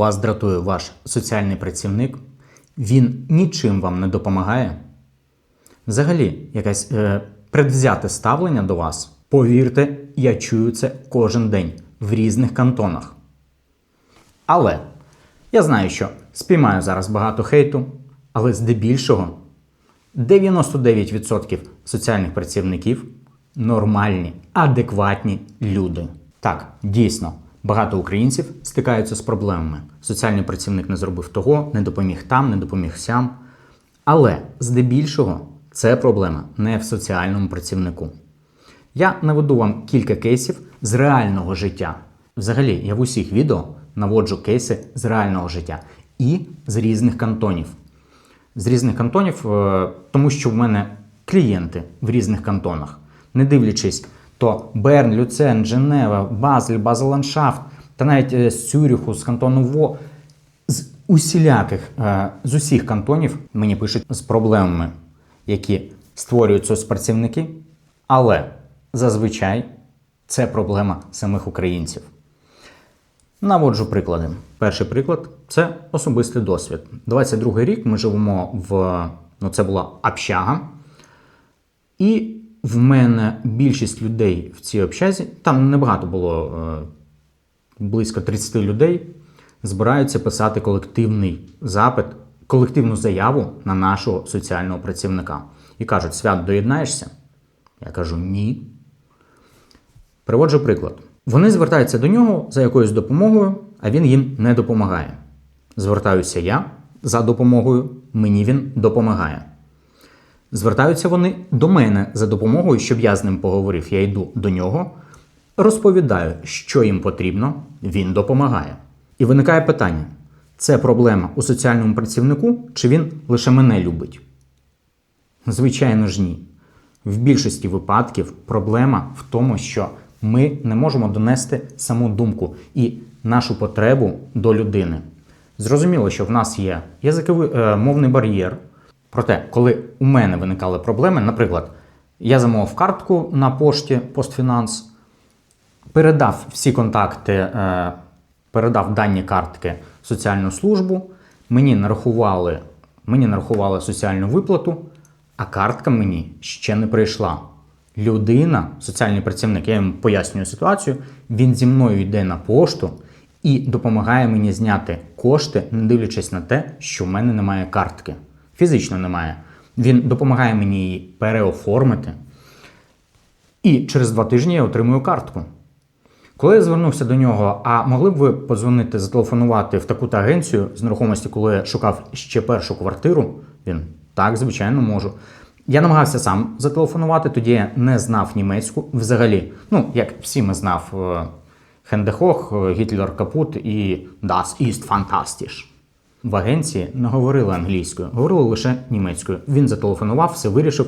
вас дратує ваш соціальний працівник, він нічим вам не допомагає. Взагалі, якесь е, предвзяте ставлення до вас, повірте, я чую це кожен день в різних кантонах. Але я знаю, що спіймаю зараз багато хейту, але здебільшого 99% соціальних працівників нормальні, адекватні люди. Так, дійсно, багато українців стикаються з проблемами. Соціальний працівник не зробив того, не допоміг там, не допоміг сям. Але здебільшого це проблема не в соціальному працівнику. Я наведу вам кілька кейсів з реального життя. Взагалі, я в усіх відео наводжу кейси з реального життя і з різних кантонів. З різних кантонів, е, тому що в мене клієнти в різних кантонах. Не дивлячись, то Берн, Люцен, Женева, Базель, Базеландшафт, та навіть е, з Цюріху, з кантону Во, з усіляких, е, з усіх кантонів мені пишуть з проблемами, які створюють соцпрацівники, але зазвичай це проблема самих українців. Наводжу приклади. Перший приклад це особистий досвід. 22 рік ми живемо в ну це була общага. І в мене більшість людей в цій общазі, там небагато було е, близько 30 людей, збираються писати колективний запит, колективну заяву на нашого соціального працівника. І кажуть: Свят, доєднаєшся? Я кажу ні. Приводжу приклад. Вони звертаються до нього за якоюсь допомогою, а він їм не допомагає. Звертаюся я за допомогою, мені він допомагає. Звертаються вони до мене за допомогою, щоб я з ним поговорив. Я йду до нього, розповідаю, що їм потрібно, він допомагає. І виникає питання: це проблема у соціальному працівнику, чи він лише мене любить? Звичайно ж ні. В більшості випадків проблема в тому, що ми не можемо донести саму думку і нашу потребу до людини. Зрозуміло, що в нас є язиковий е, мовний бар'єр. Проте, коли у мене виникали проблеми, наприклад, я замовив картку на пошті Постфінанс, передав всі контакти, е, передав дані картки в соціальну службу, мені нарахували, мені нарахували соціальну виплату, а картка мені ще не прийшла. Людина, соціальний працівник, я йому пояснюю ситуацію, він зі мною йде на пошту і допомагає мені зняти кошти, не дивлячись на те, що в мене немає картки. Фізично немає. Він допомагає мені її переоформити. І через два тижні я отримую картку. Коли я звернувся до нього, а могли б ви подзвонити, зателефонувати в таку-то агенцію з нерухомості, коли я шукав ще першу квартиру? Він так, звичайно, можу. Я намагався сам зателефонувати, тоді я не знав німецьку взагалі. Ну, як всі ми знав е, Хендехох, е, Гітлер Капут і Das ist fantastisch. В агенції не говорили англійською, говорили лише німецькою. Він зателефонував, все вирішив.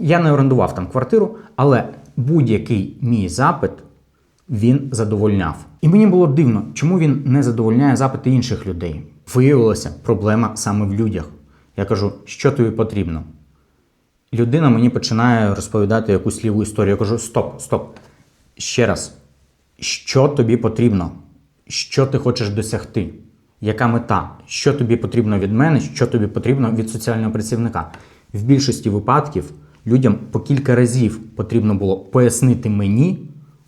Я не орендував там квартиру, але будь-який мій запит він задовольняв. І мені було дивно, чому він не задовольняє запити інших людей. Виявилася проблема саме в людях. Я кажу, що тобі потрібно. Людина мені починає розповідати якусь ліву історію. Я кажу: стоп, стоп. Ще раз, що тобі потрібно? Що ти хочеш досягти? Яка мета? Що тобі потрібно від мене, що тобі потрібно від соціального працівника? В більшості випадків людям по кілька разів потрібно було пояснити мені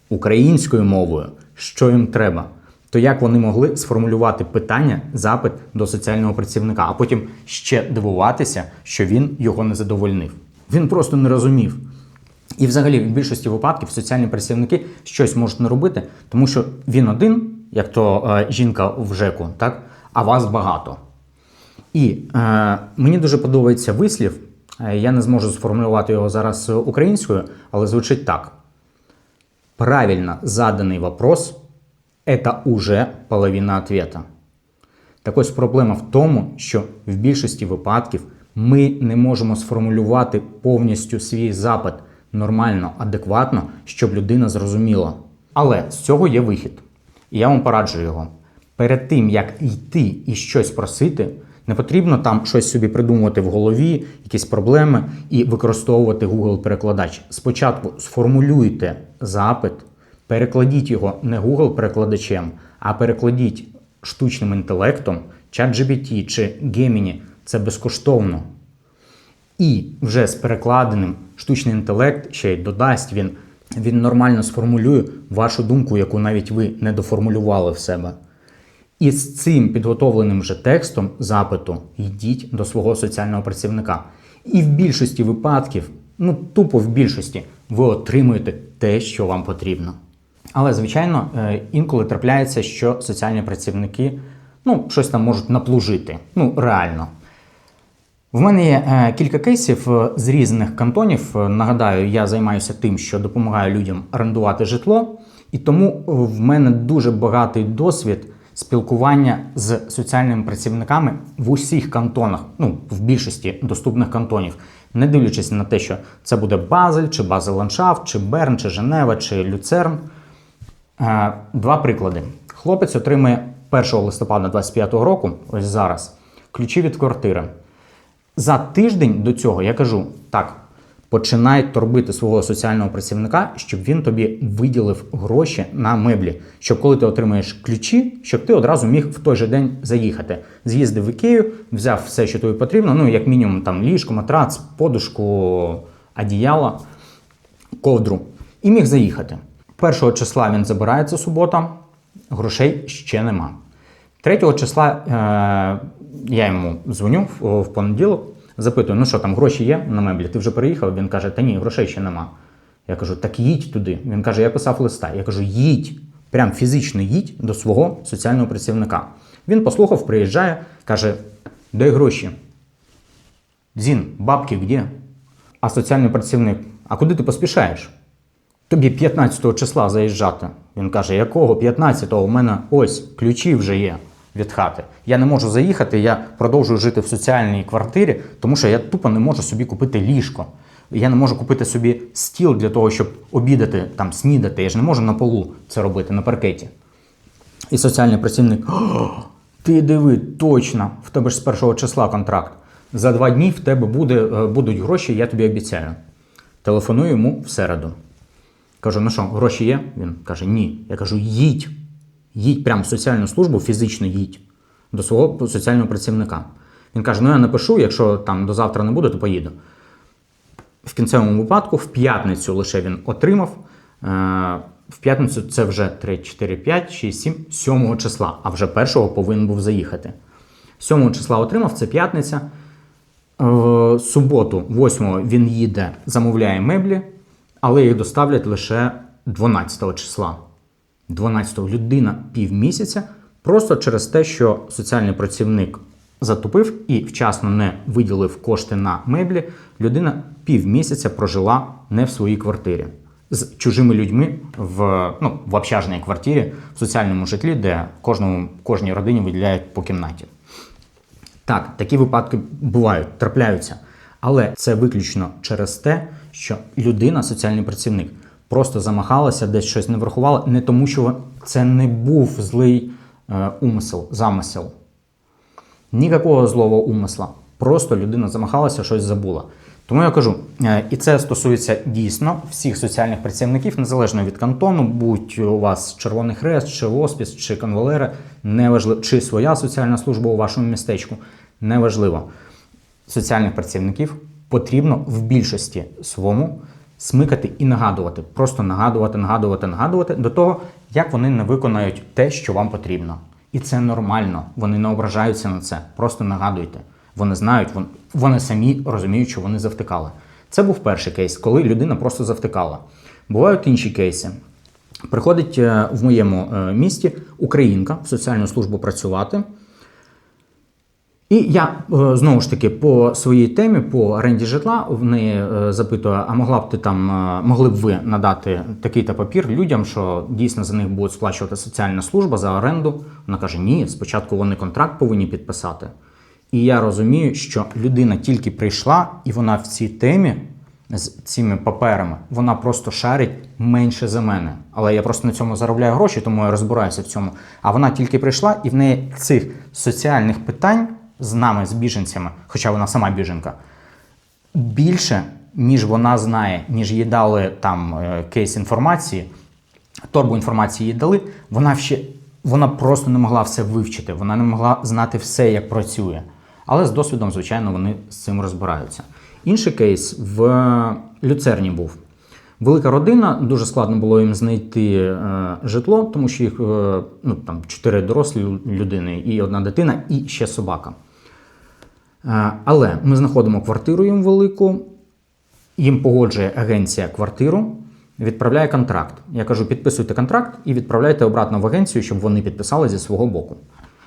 українською мовою, що їм треба. То як вони могли сформулювати питання, запит до соціального працівника, а потім ще дивуватися, що він його не задовольнив. Він просто не розумів. І взагалі, в більшості випадків соціальні працівники щось можуть не робити, тому що він один, як то е, жінка в ЖЕКу, так? а вас багато. І е, мені дуже подобається вислів. е, Я не зможу сформулювати його зараз українською, але звучить так. Правильно заданный вопрос – это уже половина ответа. Так ось проблема в тому, що в більшості випадків ми не можемо сформулювати повністю свій запит нормально, адекватно, щоб людина зрозуміла. Але з цього є вихід. І я вам пораджу його. Перед тим, як йти і щось просити, не потрібно там щось собі придумувати в голові, якісь проблеми і використовувати Google-перекладач. Спочатку сформулюйте запит, перекладіть його не Google-перекладачем, а перекладіть штучним інтелектом, ChatGPT чи Gemini – це безкоштовно. І вже з перекладеним штучний інтелект ще й додасть він, він нормально сформулює вашу думку, яку навіть ви не доформулювали в себе. І з цим підготовленим вже текстом запиту йдіть до свого соціального працівника. І в більшості випадків, ну тупо в більшості, ви отримуєте те, що вам потрібно. Але, звичайно, е, інколи трапляється, що соціальні працівники ну, щось там можуть наплужити. Ну, реально. В мене є е, кілька кейсів е, з різних кантонів. Е, Нагадаю, я займаюся тим, що допомагаю людям орендувати житло, і тому в мене дуже багатий досвід спілкування з соціальними працівниками в усіх кантонах, ну в більшості доступних кантонів, не дивлячись на те, що це буде Базель, чи Базел-Ландшафт, чи Берн, чи Женева, чи Люцерн. Два приклади. Хлопець отримує 1 листопада 25 року, ось зараз, ключі від квартири. За тиждень до цього я кажу: так, починай торбити свого соціального працівника, щоб він тобі виділив гроші на меблі, щоб коли ти отримаєш ключі, щоб ти одразу міг в той же день заїхати. З'їздив в Ікею, взяв все, що тобі потрібно, ну як мінімум там ліжко, матрац, подушку, одіяло, ковдру, і міг заїхати. Першого числа він забирає це субота, грошей ще нема. 3 числа е, я йому дзвоню в, в понеділок, запитую, ну що там, гроші є на меблі? Ти вже переїхав? Він каже, та ні, грошей ще нема. Я кажу, так їдь туди. Він каже, я писав листа. Я кажу, їдь, прям фізично їдь до свого соціального працівника. Він послухав, приїжджає, каже, дай гроші. Зін, бабки где? А соціальний працівник, а куди ти поспішаєш? Тобі 15 числа заїжджати. Він каже, якого 15-го? У мене ось ключі вже є від хати. Я не можу заїхати, я продовжую жити в соціальній квартирі, тому що я тупо не можу собі купити ліжко. Я не можу купити собі стіл для того, щоб обідати, там, снідати. Я ж не можу на полу це робити, на паркеті. І соціальний працівник: ти диви, точно, в тебе ж з першого числа контракт. За два дні в тебе буде, е, будуть гроші, я тобі обіцяю. Телефоную йому в середу. Кажу, ну що, гроші є? Він каже, ні. Я кажу, їдь. Їдь прямо в соціальну службу, фізично їдь до свого соціального працівника. Він каже: ну я напишу, якщо там до завтра не буде, то поїду. В кінцевому випадку, в п'ятницю лише він отримав. Е, В п'ятницю це вже 3, 4, 5, 6, 7, 7 числа, а вже першого повинен був заїхати. 7 числа отримав, це п'ятниця. В суботу, 8 він їде, замовляє меблі, але їх доставлять лише 12 числа. 12 людина півмісяця просто через те, що соціальний працівник затупив і вчасно не виділив кошти на меблі, людина півмісяця прожила не в своїй квартирі з чужими людьми в, ну, в общажній квартирі в соціальному житлі, де кожному, кожній родині виділяють по кімнаті. Так, такі випадки бувають, трапляються. Але це виключно через те, що людина, соціальний працівник, просто замахалася, десь щось не врахувала, не тому, що це не був злий е, умисел, замисел. Ніякого злого умисла. Просто людина замахалася, щось забула. Тому я кажу, е, і це стосується дійсно всіх соціальних працівників, незалежно від кантону, будь у вас Червоний Хрест, чи Оспіс, чи конвалери, неважливо, чи своя соціальна служба у вашому містечку, неважливо. Соціальних працівників потрібно в більшості своєму смикати і нагадувати. Просто нагадувати, нагадувати, нагадувати до того, як вони не виконають те, що вам потрібно. І це нормально. Вони не ображаються на це. Просто нагадуйте. Вони знають, вон- вони самі розуміють, що вони завтикали. Це був перший кейс, коли людина просто завтикала. Бувають інші кейси. Приходить е, в моєму е, місті українка в соціальну службу працювати. І я е, знову ж таки по своїй темі, по оренді житла, в неї запитую, а могла б ти там, е, могли б ви надати такий-то папір людям, що дійсно за них буде сплачувати соціальна служба за оренду? Вона каже: ні, спочатку вони контракт повинні підписати. І я розумію, що людина тільки прийшла, і вона в цій темі з цими паперами, вона просто шарить менше за мене. Але я просто на цьому заробляю гроші, тому я розбираюся в цьому. А вона тільки прийшла, і в неї цих соціальних питань з нами, з біженцями, хоча вона сама біженка, більше, ніж вона знає, ніж їй дали там е, кейс інформації, торбу інформації їй дали, вона ще вона просто не могла все вивчити, вона не могла знати все, як працює. Але з досвідом, звичайно, вони з цим розбираються. Інший кейс в люцерні був. Велика родина, дуже складно було їм знайти е, житло, тому що їх е, ну, там, чотири дорослі людини і одна дитина, і ще собака. Е, але ми знаходимо квартиру їм велику, їм погоджує агенція квартиру, відправляє контракт. Я кажу, підписуйте контракт і відправляйте обратно в агенцію, щоб вони підписали зі свого боку.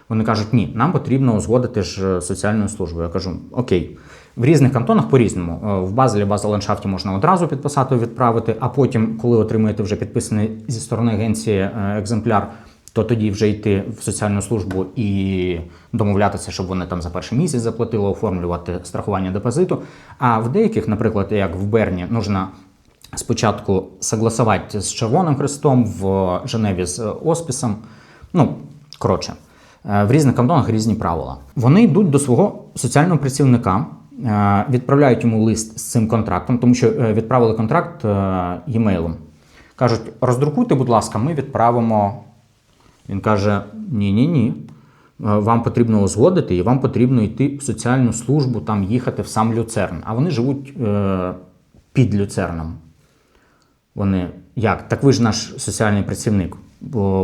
Вони кажуть, ні, нам потрібно узгодити ж соціальною службою. Я кажу, окей. В різних кантонах по-різному. Е, В Базелі, Базел-ландшафті можна одразу підписати, відправити, а потім, коли отримаєте вже підписаний зі сторони агенції е, екземпляр, то тоді вже йти в соціальну службу і домовлятися, щоб вони там за перший місяць заплатили, оформлювати страхування депозиту. А в деяких, наприклад, як в Берні, нужно спочатку согласувати з Червоним Хрестом, в Женеві з Оспісом. Ну, коротше, е, в різних кантонах різні правила. Вони йдуть до свого соціального працівника, е, відправляють йому лист з цим контрактом, тому що е, відправили контракт е, e-mailом. Кажуть, роздрукуйте, будь ласка, ми відправимо. Він каже: ні-ні ні. Вам потрібно узгодити, і вам потрібно йти в соціальну службу, там їхати в сам Люцерн. А вони живуть е, під Люцерном. Вони як? Так ви ж наш соціальний працівник.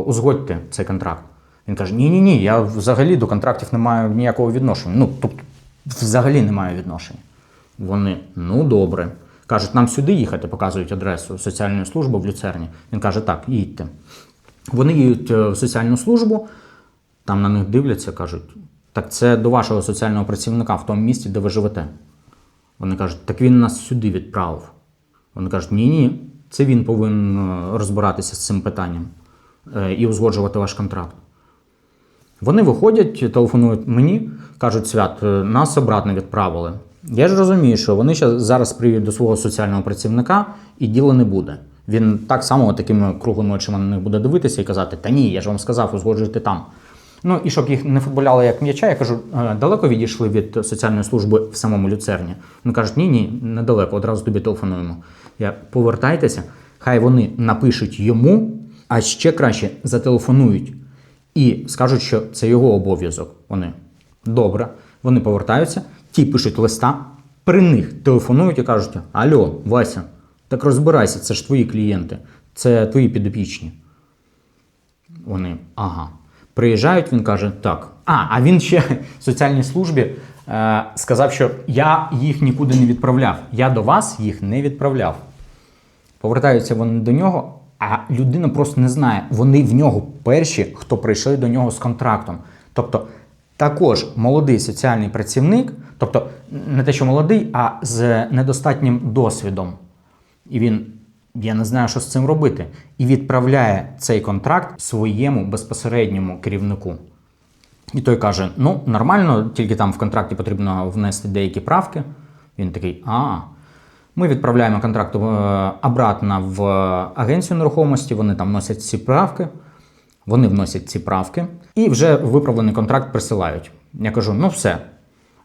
Узгодьте цей контракт. Він каже: Ні, ні, ні, я взагалі до контрактів не маю ніякого відношення. Ну, тобто, взагалі не маю відношення. Вони, ну добре. Кажуть, нам сюди їхати, показують адресу соціальної служби в Люцерні. Він каже, так, їдьте. Вони їдуть е, в соціальну службу, там на них дивляться, кажуть, так це до вашого соціального працівника в тому місті, де ви живете. Вони кажуть, так він нас сюди відправив. Вони кажуть, ні, ні, це він повинен е, розбиратися з цим питанням е, і узгоджувати ваш контракт. Вони виходять, телефонують мені, кажуть, свят, е, нас обратно відправили. Я ж розумію, що вони зараз приїдуть до свого соціального працівника і діла не буде. Він так само такими круглими очима на них буде дивитися і казати: Та ні, я ж вам сказав, узгоджуйте там. Ну і щоб їх не футболяли як м'яча, я кажу, «Е, далеко відійшли від соціальної служби в самому люцерні. Вони кажуть, ні, ні, недалеко, одразу тобі телефонуємо. Я повертайтеся, хай вони напишуть йому, а ще краще зателефонують і скажуть, що це його обов'язок. Вони добре. Вони повертаються, ті пишуть листа, при них телефонують і кажуть: Альо, Вася, так розбирайся, це ж твої клієнти, це твої підопічні. Вони, ага. Приїжджають, він каже, так. А, а він ще в соціальній службі е, сказав, що я їх нікуди не відправляв. Я до вас їх не відправляв. Повертаються вони до нього, а людина просто не знає. Вони в нього перші, хто прийшли до нього з контрактом. Тобто, також молодий соціальний працівник, тобто не те, що молодий, а з недостатнім досвідом. І він, я не знаю, що з цим робити. І відправляє цей контракт своєму безпосередньому керівнику. І той каже: ну, нормально, тільки там в контракті потрібно внести деякі правки. Він такий, а. Ми відправляємо контракт е, обратно в агенцію нерухомості, вони там вносять ці правки, вони вносять ці правки і вже виправлений контракт присилають. Я кажу: ну все,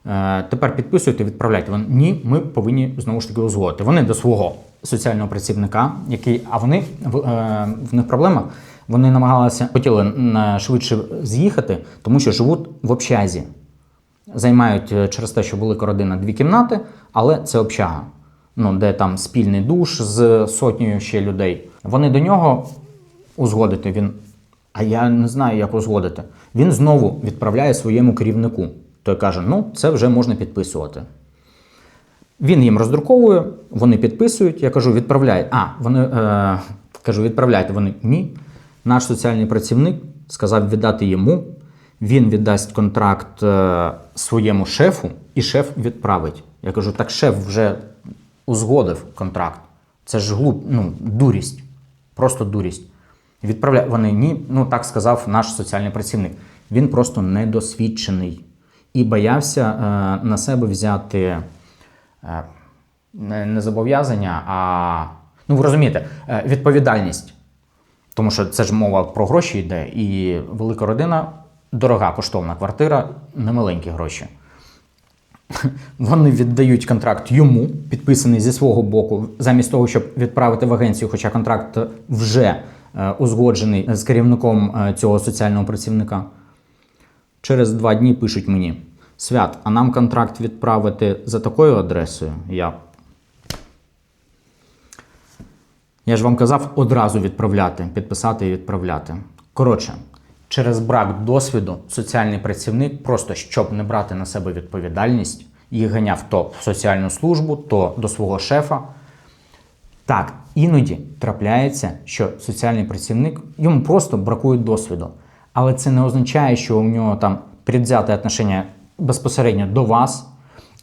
е, тепер підписуйте, відправляйте. Вони, ні, ми повинні знову ж таки узгодити. Вони до свого соціального працівника, який, а вони в, е, них проблема. Вони намагалися хотіли е, швидше з'їхати, тому що живуть в общазі. Займають е, через те, що велика родина дві кімнати, але це общага. Ну, де там спільний душ з сотнею ще людей. Вони до нього узгодити. Він, а я не знаю, як узгодити. Він знову відправляє своєму керівнику. Той каже: ну, це вже можна підписувати. Він їм роздруковує, вони підписують. Я кажу, відправляй. А, вони е, кажу, відправляйте. Вони ні. Наш соціальний працівник сказав віддати йому. Він віддасть контракт е, своєму шефу, і шеф відправить. Я кажу, так шеф вже узгодив контракт. Це ж глуп, ну, дурість. Просто дурість. Відправляє вони ні, ну так сказав наш соціальний працівник. Він просто недосвідчений і боявся е, на себе взяти не, не зобов'язання, а ну ви розумієте, е, відповідальність. Тому що це ж мова про гроші йде, і велика родина дорога коштовна квартира, немаленькі гроші. Вони віддають контракт йому, підписаний зі свого боку, замість того, щоб відправити в агенцію, хоча контракт вже е, узгоджений з керівником е, цього соціального працівника. Через два дні пишуть мені: Свят, а нам контракт відправити за такою адресою? Я. Я ж вам казав одразу відправляти, підписати і відправляти. Коротше, через брак досвіду соціальний працівник, просто щоб не брати на себе відповідальність, їх ганяв то в соціальну службу, то до свого шефа. Так, іноді трапляється, що соціальний працівник йому просто бракує досвіду. Але це не означає, що у нього там предвзяте отношення безпосередньо до вас,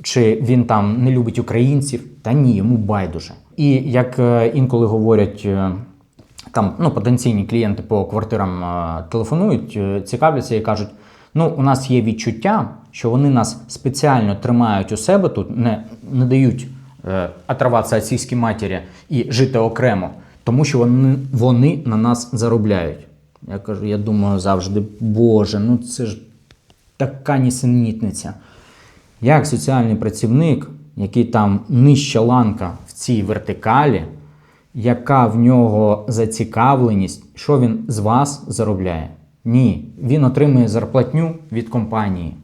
чи він там не любить українців. Та ні, йому байдуже. І як е, інколи говорять. е, Там ну, потенційні клієнти по квартирам е, телефонують, цікавляться і кажуть: ну, у нас є відчуття, що вони нас спеціально тримають у себе тут, не, не дають отриватися російській матері і жити окремо, тому що вони, вони на нас заробляють. Я кажу, я думаю завжди, Боже, ну це ж така нісенітниця. Як соціальний працівник, який там нижча ланка в цій вертикалі, яка в нього зацікавленість, що він з вас заробляє? Ні, він отримує зарплатню від компанії.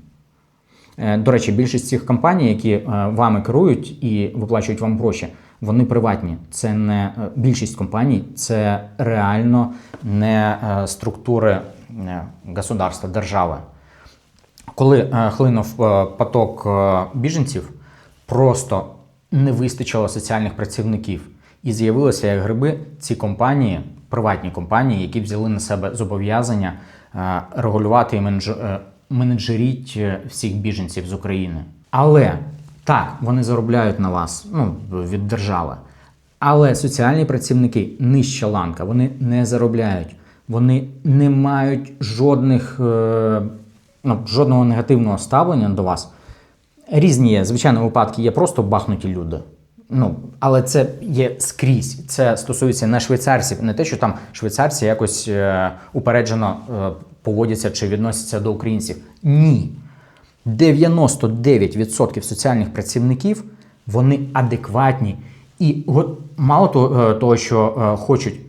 Е, До речі, більшість цих компаній, які е, вами керують і виплачують вам гроші, вони приватні. Це не е, більшість компаній, це реально не структури государства, держави. Коли е, хлинув е, поток е, біженців, просто не вистачило соціальних працівників. І з'явилося як гриби ці компанії, приватні компанії, які взяли на себе зобов'язання регулювати і менеджеріть всіх біженців з України. Але так, вони заробляють на вас ну, від держави. Але соціальні працівники нижча ланка, вони не заробляють, вони не мають жодних, ну, жодного негативного ставлення до вас. Різні є, звичайно, випадки є просто бахнуті люди. Ну, але це є скрізь. Це стосується не швейцарців, не те, що там швейцарці якось е, упереджено е, поводяться чи відносяться до українців. Ні. 99% соціальних працівників вони адекватні і мало того, е, того, що е, хочуть,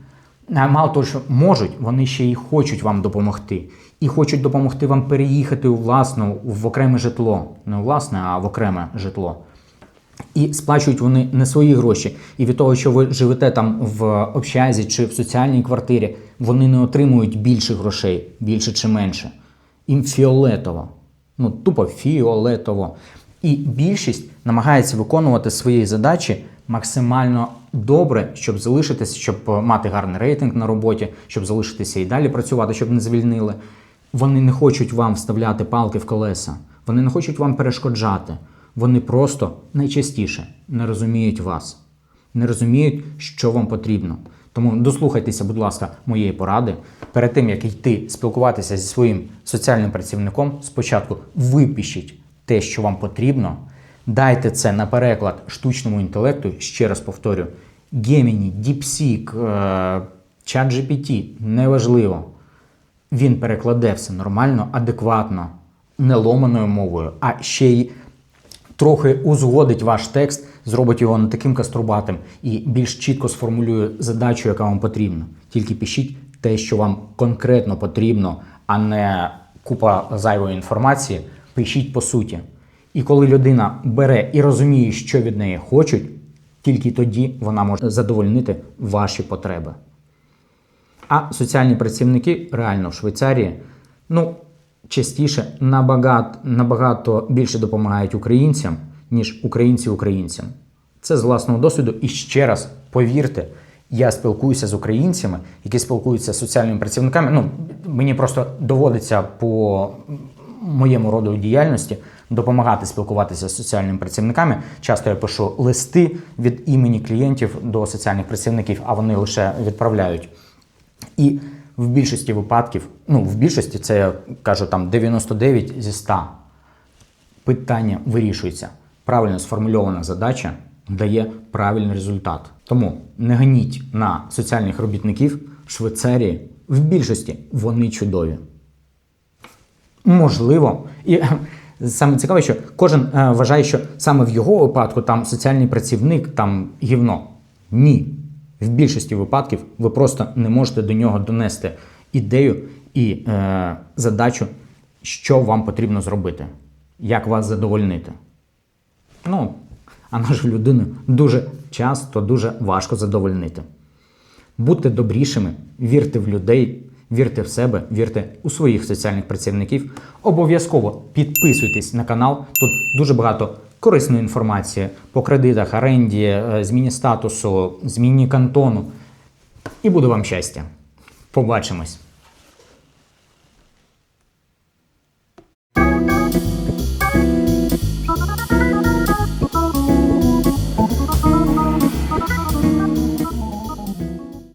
мало того, що можуть, вони ще й хочуть вам допомогти. І хочуть допомогти вам переїхати у власну в окреме житло. Не у власне, а в окреме житло. І сплачують вони не свої гроші. І від того, що ви живете там в общазі чи в соціальній квартирі, вони не отримують більше грошей, більше чи менше. Їм фіолетово. Ну, тупо фіолетово. І більшість намагається виконувати свої задачі максимально добре, щоб залишитися, щоб е, мати гарний рейтинг на роботі, щоб залишитися і далі працювати, щоб не звільнили. Вони не хочуть вам вставляти палки в колеса, вони не хочуть вам перешкоджати. Вони просто найчастіше не розуміють вас, не розуміють, що вам потрібно. Тому дослухайтеся, будь ласка, моєї поради. Перед тим як йти спілкуватися зі своїм соціальним працівником, спочатку випишіть те, що вам потрібно. Дайте це на переклад штучному інтелекту, ще раз повторю: Gemini, DeepSeek, е, ChatGPT, неважливо. Він перекладе все нормально, адекватно, не ломаною мовою, а ще й трохи узгодить ваш текст, зробить його не таким каструбатим і більш чітко сформулює задачу, яка вам потрібна. Тільки пишіть те, що вам конкретно потрібно, а не купа зайвої інформації. Пишіть по суті. І коли людина бере і розуміє, що від неї хочуть, тільки тоді вона може задовольнити ваші потреби. А соціальні працівники реально в Швейцарії, ну, частіше набагато, набагато більше допомагають українцям, ніж українці українцям. Це з власного досвіду. І ще раз повірте, я спілкуюся з українцями, які спілкуються з соціальними працівниками. Ну, мені просто доводиться по моєму роду діяльності допомагати спілкуватися з соціальними працівниками. Часто я пишу листи від імені клієнтів до соціальних працівників, а вони лише відправляють. І в більшості випадків, ну в більшості це я кажу там 99 зі 100 питання вирішується. Правильно сформульована задача дає правильний результат. Тому не ганіть на соціальних робітників Швейцарії. В більшості вони чудові. Можливо, і саме цікаве, що кожен е, вважає, що саме в його випадку там соціальний працівник там гівно. Ні. В більшості випадків ви просто не можете до нього донести ідею і е, задачу, що вам потрібно зробити, як вас задовольнити. Ну, а нашу людину дуже часто дуже важко задовольнити. Будьте добрішими, вірте в людей, вірте в себе, вірте у своїх соціальних працівників. Обов'язково підписуйтесь на канал. Тут дуже багато корисної інформації по кредитах, оренді, е, зміні статусу, зміні кантону. І буде вам щастя. Побачимось!